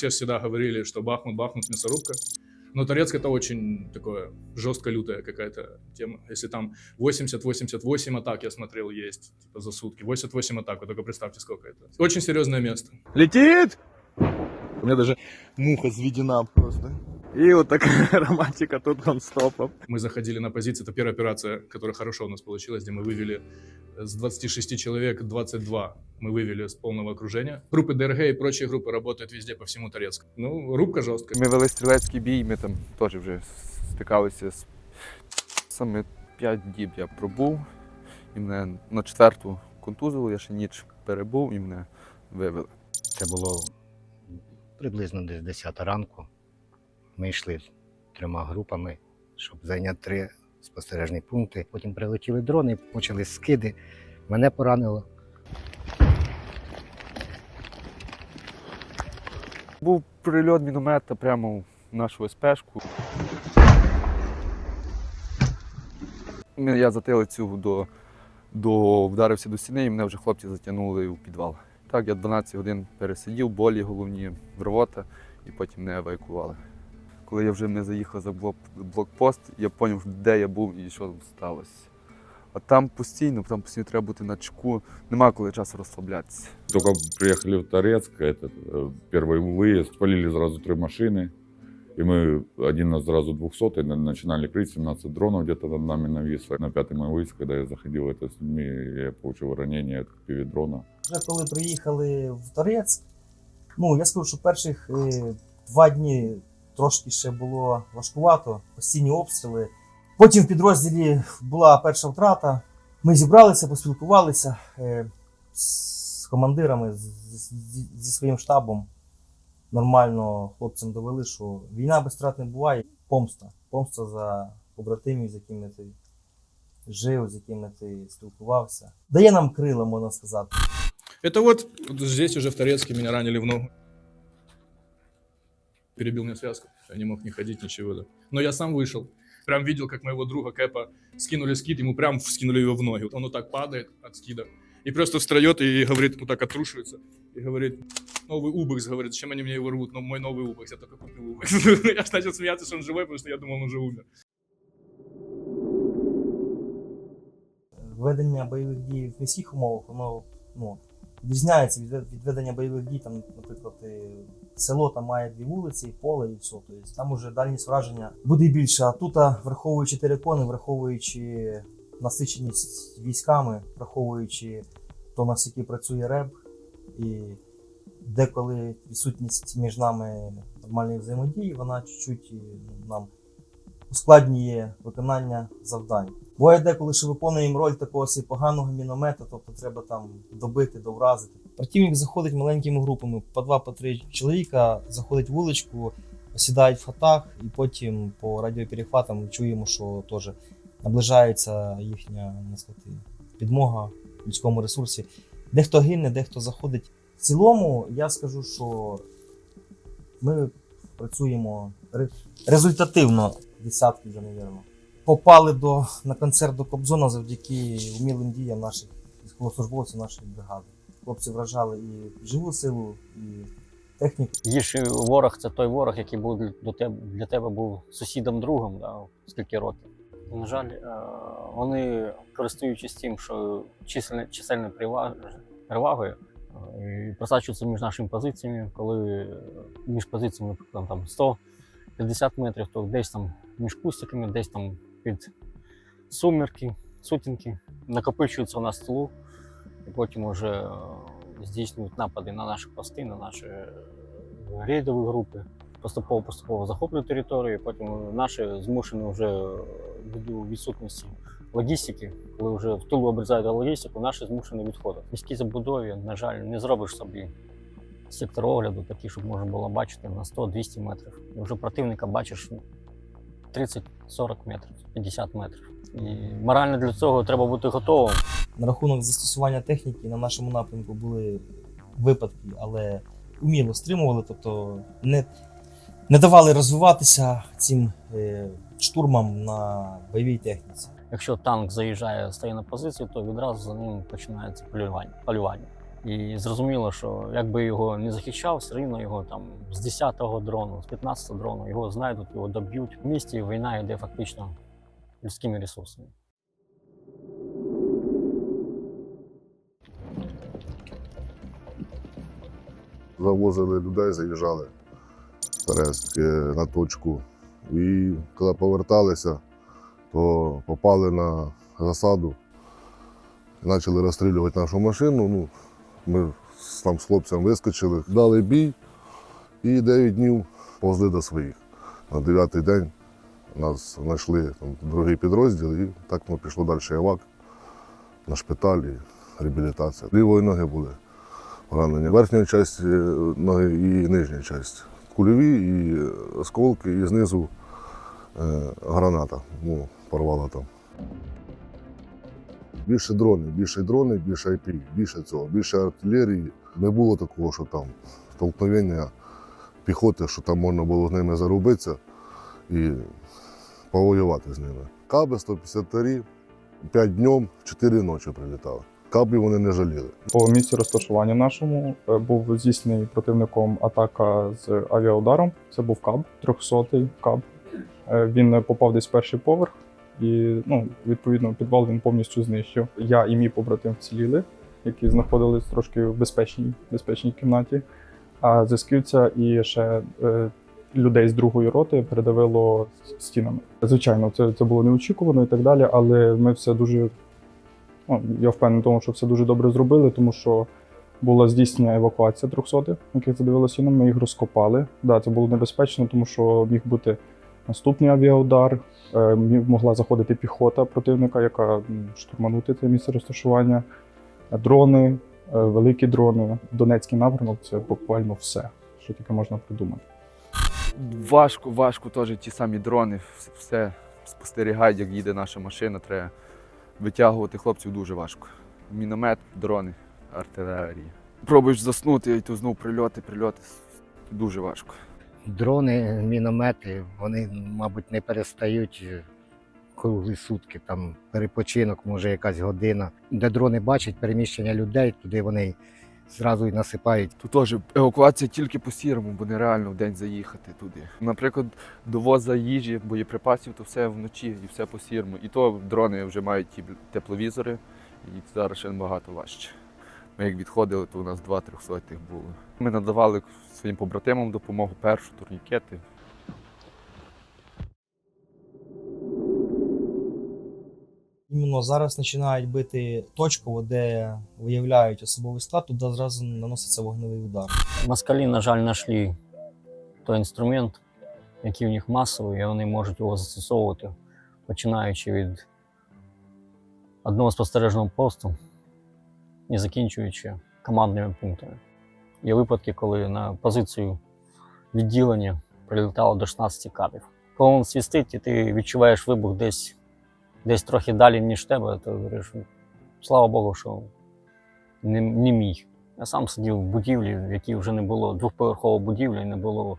Все всегда говорили, что Бахмут, Бахмут, мясорубка. Но Торецк это очень такое жестко лютая какая-то тема. Если там 80-88 атак, я смотрел, есть типа за сутки. 88 атак, вы только представьте, сколько это. Очень серьезное место. Летит! У меня даже муха сведена просто. И вот такая романтика тут нон-стопом. Мы заходили на позиции, это первая операция, которая хорошо у нас получилась, где мы вывели с 26 человек 22 мы вывели с полного окружения. Группы ДРГ и прочие группы работают везде по всему Торецку. Ну, рубка жесткая. Ми вели стрілецький бій, ми там теж вже стикалися з саме 5 діб я пробув, і мене на четверту контузило, я ще ніч перебув і мене вивели. Це було приблизно десь 10 ранку. Ми йшли трьома групами, щоб зайняти три спостережні пункти. Потім прилетіли дрони, почали скиди. Мене поранило. Був прильот міномета прямо в нашу СПшку. Ми- Я затилицю до, до вдарився до стіни, і мене вже хлопці затягнули у підвал. Так, я 12 годин пересидів, болі головні, рвота, і потім мене евакували Коли я вже не заїхав за блок, блокпост, я зрозумів, де я був і що сталося. А там постійно, там постійно треба бути на чеку, нема коли часу розслаблятися. Только приехали в Торецк, этот, э, первый выезд, спалили сразу три машины. И мы один из сразу 200 на- начинали крыть, 17 дронов где-то над нами нависло. На пятый мой выезд, когда я заходил это с людьми, я получил ранение от пивидрона. Вже коли приїхали в Торецьк, ну я скажу, що перших е, два дні трошки ще було важкувато, постійні обстріли. Потім в підрозділі була перша втрата. Ми зібралися, поспілкувалися е, з командирами, зі своїм штабом. Нормально хлопцям довели, що війна без втрат не буває. Помста. Помста за побратимів, з якими ти жив, з якими ти спілкувався. Дає нам крила, можна сказати. Это вот, вот здесь уже в Торецке меня ранили в ногу Перебил мне связку. Я не мог не ходить, ничего. Да. Но я сам вышел. Прям видел, как моего друга Кэпа скинули скид, ему прям скинули его в ноги. Он вот так падает от скида. И просто встает и говорит, вот так отрушивается. И говорит, новый Убекс, говорит, зачем они мне его рвут? Но мой новый Убекс, я только купил Убекс. Я ж начал смеяться, что он живой, потому что я думал, он уже умер. ведення бойових дій в міських умовах, воно ну, відрізняється від, вед- від ведення бойових дій. Там, наприклад, е, село там має дві вулиці, і поле і все. Тобто там уже дальність враження буде більше. А тут, враховуючи терикони, враховуючи насиченість військами, враховуючи то, наскільки працює РЕБ, і деколи відсутність між нами нормальної взаємодії, вона чуть-чуть е, нам ускладнює виконання завдань. Буває деколи, що виконуємо роль такого собі поганого міномета, тобто треба там добити, довразити. Противник заходить маленькими групами, по два, по три чоловіка, заходить вуличку, сідають в хатах, і потім по радіоперехватам чуємо, що теж наближається їхня сказати, підмога в людському ресурсі. Дехто гине, дехто заходить. В цілому я скажу, що ми працюємо результативно десятки вже не невірно. Попали до, на концерт до Кобзона завдяки вмілим діям наших військовослужбовців, нашої бригади. Хлопці вражали і живу силу, і техніку. Гірший ворог це той ворог, який був до тебе для тебе був сусідом другом да, скільки років. На жаль, е, вони користуючись тим, що чисельне перевагою е, і просачуються між нашими позиціями, коли між позиціями, наприклад, там 100 50 метрів, то десь там між кустиками, десь там під сумірки, сутінки, накопичуються у нас тилу, і потім вже е, здійснюють напади на наші пости, на наші е, рейдові групи, поступово-поступово захоплюють територію, потім е, наші змушені вже ввіду відсутності логістики, коли вже в тилу обрізають логістику, наші змушені відходити. Міські забудові, на жаль, не зробиш собі сектор огляду, такий, щоб можна було бачити на 100-200 метрів. І вже противника бачиш ну, 30-40 метрів, 50 метрів. І морально для цього треба бути готовим. На рахунок застосування техніки на нашому напрямку були випадки, але уміло стримували, тобто не, не давали розвиватися цим е, штурмам на бойовій техніці. Якщо танк заїжджає, стає на позицію, то відразу за ним починається полювання. полювання. І зрозуміло, що якби його не захищав, все рівно його там з 10-го дрону, з 15-го дрону його знайдуть, його доб'ють. В місті війна йде фактично людськими ресурсами. завозили людей, заїжджали е, на точку. І коли поверталися, то попали на засаду почали розстрілювати нашу машину. Ну, ми там з хлопцем вискочили, дали бій і 9 днів повзли до своїх. На дев'ятий день нас знайшли там, другий підрозділ, і так ми пішло далі евак на шпиталь і реабілітація. Лівої ноги були поранення. Верхня частина ноги і нижня частина. Кульові і осколки, і знизу е, граната ну, порвала там. Більше дронів, більше дронів, більше IP, більше цього, більше артилерії. Не було такого, що там столкновення піхоти, що там можна було з ними зарубитися і повоювати з ними. Каби 153, 5 днем, 4 ночі прилітали. Кабів вони не жаліли. По місці розташування нашому е, був здійснений противником атака з авіаударом. Це був каб, 300-й каб. Е, Він попав десь в перший поверх, і ну, відповідно підвал він повністю знищив. Я і мій побратим вціліли, які знаходились трошки в безпечній, безпечній кімнаті. А зисківця і ще е, людей з другої роти передавило стінами. Звичайно, це, це було неочікувано і так далі, але ми все дуже Ну, я впевнений тому, що все дуже добре зробили, тому що була здійснена евакуація 300, яких задивилося ми їх розкопали. Да, це було небезпечно, тому що міг бути наступний авіаудар, е, могла заходити піхота противника, яка штурманути це місце розташування, Е, дрони, е, великі дрони. Донецький напрямок це буквально все, що тільки можна придумати. Важко, важко теж ті самі дрони, все спостерігають, як їде наша машина. Треба витягувати хлопців дуже важко. Міномет, дрони, артилерія. Пробуєш заснути, і то знов прильоти, прильоти. Дуже важко. Дрони, міномети, вони, мабуть, не перестають е, круглі сутки. Там перепочинок, може якась година. Де дрони бачать переміщення людей, туди вони зразу і насипають. Тут теж евакуація тільки по сірому, бо нереально в день заїхати туди. Наприклад, довоза їжі, боєприпасів, то все вночі і все по сірому. І то дрони вже мають ті тепловізори, і зараз ще набагато важче. Ми як відходили, то у нас два трьохсотих було. Ми надавали своїм побратимам допомогу першу, турнікети. Іменно зараз починають бити точково, де виявляють особовий склад, туди зразу наноситься вогневий удар. Москалі, на жаль, знайшли той інструмент, який у них масовий, і вони можуть його застосовувати, починаючи від одного спостережного посту і закінчуючи командними пунктами. Є випадки, коли на позицію відділення прилітало до 16 кабів. Коли він свістить, і ти відчуваєш вибух десь, десь трохи далі, ніж тебе, то говориш, слава Богу, що не, не мій. Я сам сидів в будівлі, в якій вже не було двохповерхової будівлі, не було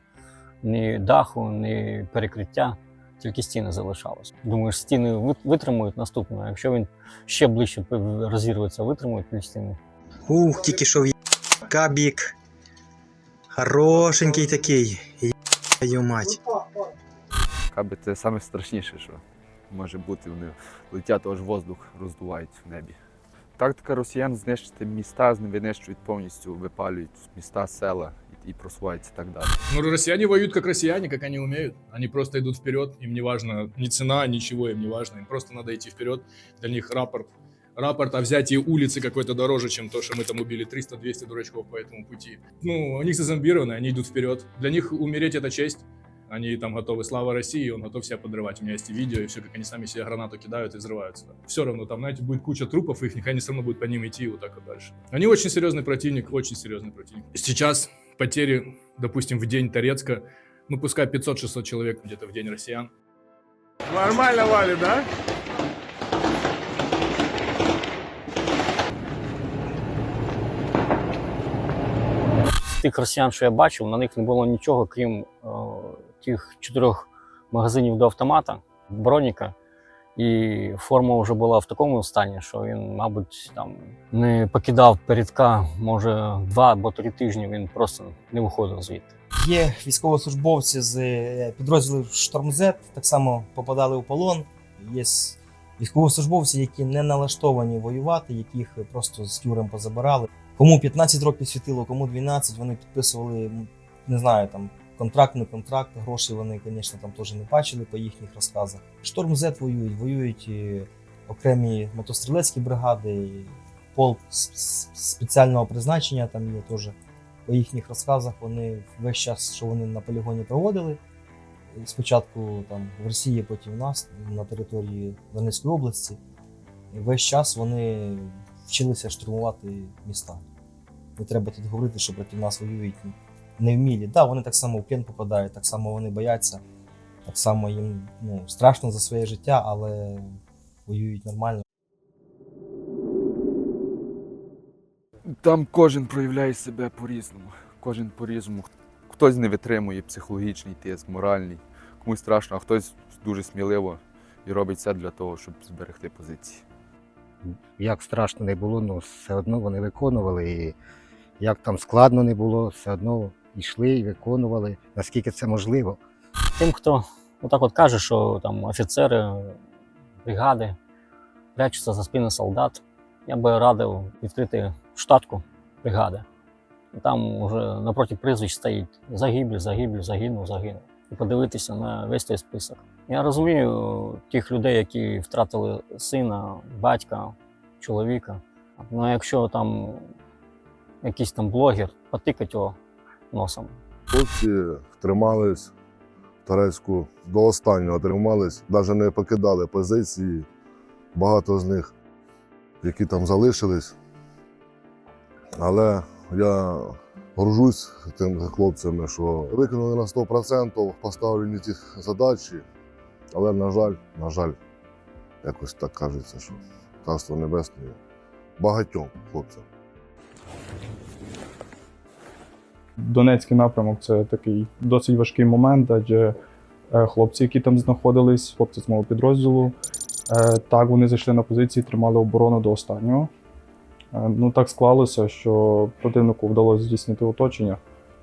ні даху, ні перекриття, тільки стіни залишалось. Думаєш, стіни витримують наступно. Якщо він ще ближче розірветься, витримують ті стіни. Ух, тільки що в'є... Кабік. Хорошенький такий. Йо мать. Каби це найстрашніше, що може бути. Вони летять, аж воздух роздувають в небі. Тактика росіян знищити міста, винищують повністю, випалюють міста, села і, і просуваються так далі. Ну, россияне воюют как россияне, как они умеют. Они просто идут вперед, им не важно ни цена, ничего им не важно. Им просто надо идти вперед. Для них рапорт, рапорт о взятии улицы какой-то дороже, чем то, что мы там убили 300-200 дурачков по этому пути. Ну, они зазомбированы, они идут вперед. Для них умереть это честь. Они там готовы, слава России, и он готов себя подрывать. У меня есть и видео, и все, как они сами себе гранату кидают и взрываются. Все равно там, знаете, будет куча трупов их, они все равно будут по ним идти и вот так вот дальше. Они очень серьезный противник, очень серьезный противник. Сейчас потери, допустим, в день Торецка, ну пускай 500-600 человек где-то в день россиян. Нормально валить, да? З тих росіян, що я бачив, на них не було нічого, крім е, тих чотирьох магазинів до автомата, броніка І форма вже була в такому стані, що він, мабуть, там не покидав передка, може, два або три тижні він просто не виходив звідти. Є військовослужбовці з е, підрозділів Штормзет, так само попадали у полон. Є військовослужбовці, які не налаштовані воювати, яких просто з тюрем позабирали. Кому 15 років світило, кому 12, вони підписували, не знаю, там контракт, не контракт, гроші вони, звісно, там теж не бачили по їхніх розказах. Шторм Z воюють, воюють окремі мотострілецькі бригади, полк спеціального призначення там є теж по їхніх розказах вони весь час, що вони на полігоні проводили. Спочатку там в Росії, потім в нас на території Донецької області. Весь час вони вчилися штурмувати міста. Не треба тут говорити, що проти нас воюють невмілі. Так, да, вони так само в плен попадають, так само вони бояться, так само їм ну, страшно за своє життя, але воюють нормально. Там кожен проявляє себе по-різному. Кожен по-різному. Хтось не витримує психологічний тиск, моральний, комусь страшно, а хтось дуже сміливо і робить все для того, щоб зберегти позиції. Як страшно не було, ну все одно вони виконували. І як там складно не було, все одно йшли і виконували, наскільки це можливо. Тим, хто отак от каже, що там офіцери бригади прячуться за спини солдат, я би радив відкрити штатку бригади. Там вже напроти прізвищ стоїть загиблі, загиблі, загинув, загинув. І подивитися на весь той список. Я розумію тих людей, які втратили сина, батька, чоловіка. Ну, якщо там якийсь там блогер, потикать його носом. Хлопці тримались в Торецьку до останнього тримались, навіть не покидали позиції. Багато з них, які там залишились. Але я горжусь тими хлопцями, що виконали на 100% поставлені ті задачі. Але, на жаль, на жаль, якось так кажеться, що Царство Небесне багатьом хлопцям. Донецький напрямок це такий досить важкий момент, адже е, хлопці, які там знаходились, хлопці з мого підрозділу, е, так вони зайшли на позиції, тримали оборону до останнього. Е, Ну так склалося, що противнику вдалося здійснити оточення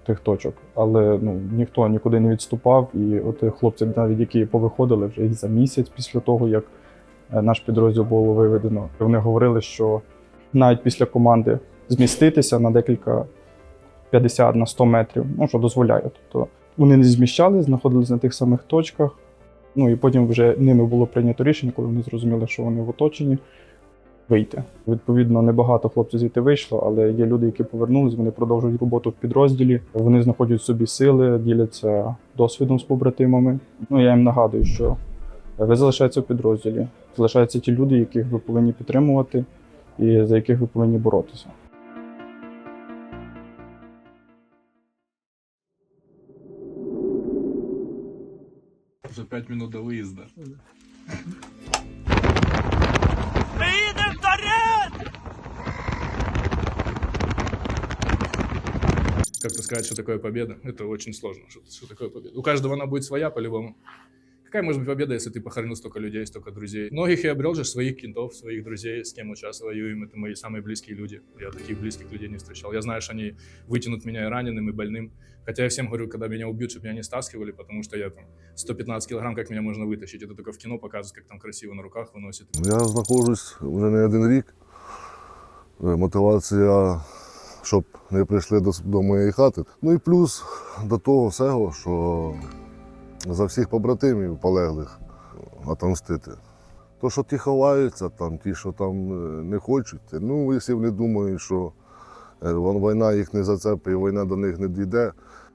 тих точок, але ну ніхто нікуди не відступав. І от хлопці, навіть які повиходили вже і за місяць після того, як наш підрозділ було виведено, вони говорили, що навіть після команди зміститися на декілька 50 на 100 метрів, ну що дозволяє. Тобто вони не зміщали, знаходились на тих самих точках. Ну і потім вже ними було прийнято рішення, коли вони зрозуміли, що вони в оточенні, вийти. Відповідно, небагато хлопців звідти вийшло, але є люди, які повернулись, вони продовжують роботу в підрозділі, вони знаходять собі сили, діляться досвідом з побратимами. Ну я їм нагадую, що ви залишаєтеся в підрозділі, залишаються ті люди, яких ви повинні підтримувати і за яких ви повинні боротися. За 5 минут до выезда. Как-то сказать, что такое победа, это очень сложно. Что, что такое победа? У каждого она будет своя по-любому. Какая может быть победа, если ты похоронил столько людей, столько друзей? Многих я обрел же своих кентов, своих друзей, с кем вот сейчас воюем. Это мои самые близкие люди. Я таких близких людей не встречал. Я знаю, что они вытянут меня и раненым, и больным. Хотя я всем говорю, когда меня убьют, чтобы меня не стаскивали, потому что я там 115 килограмм, как меня можно вытащить. Это только в кино показывают, как там красиво на руках выносит. Я знаходжусь вже не один рік. Е, Мотивація, щоб не прийшли до, до моєї хати. Ну і плюс до того всього, що за всіх побратимів полеглих отомстити. То, що ті ховаються, там, ті, що там е, не хочуть, ну, якщо вони думають, що е, війна їх не зацепить, війна до них не дійде.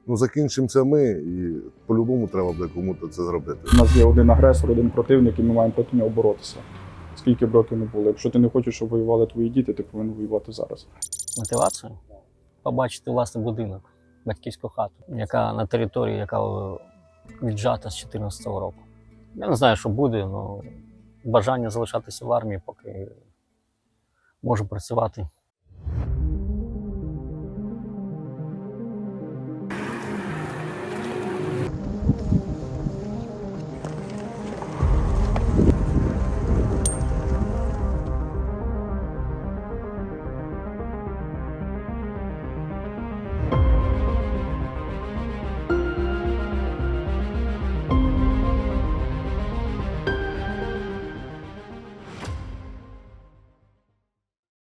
Ну, закінчимося ми, і по-любому треба буде комусь це зробити. У нас є один агресор, один противник, і ми маємо проти нього боротися. Скільки б років не було. Якщо ти не хочеш, щоб воювали твої діти, ти повинен воювати зараз. мотивацію побачити власний будинок, батьківську хату, яка на території, яка віджата з 2014 року. Я не знаю, що буде, але бажання залишатися в армії, поки можу працювати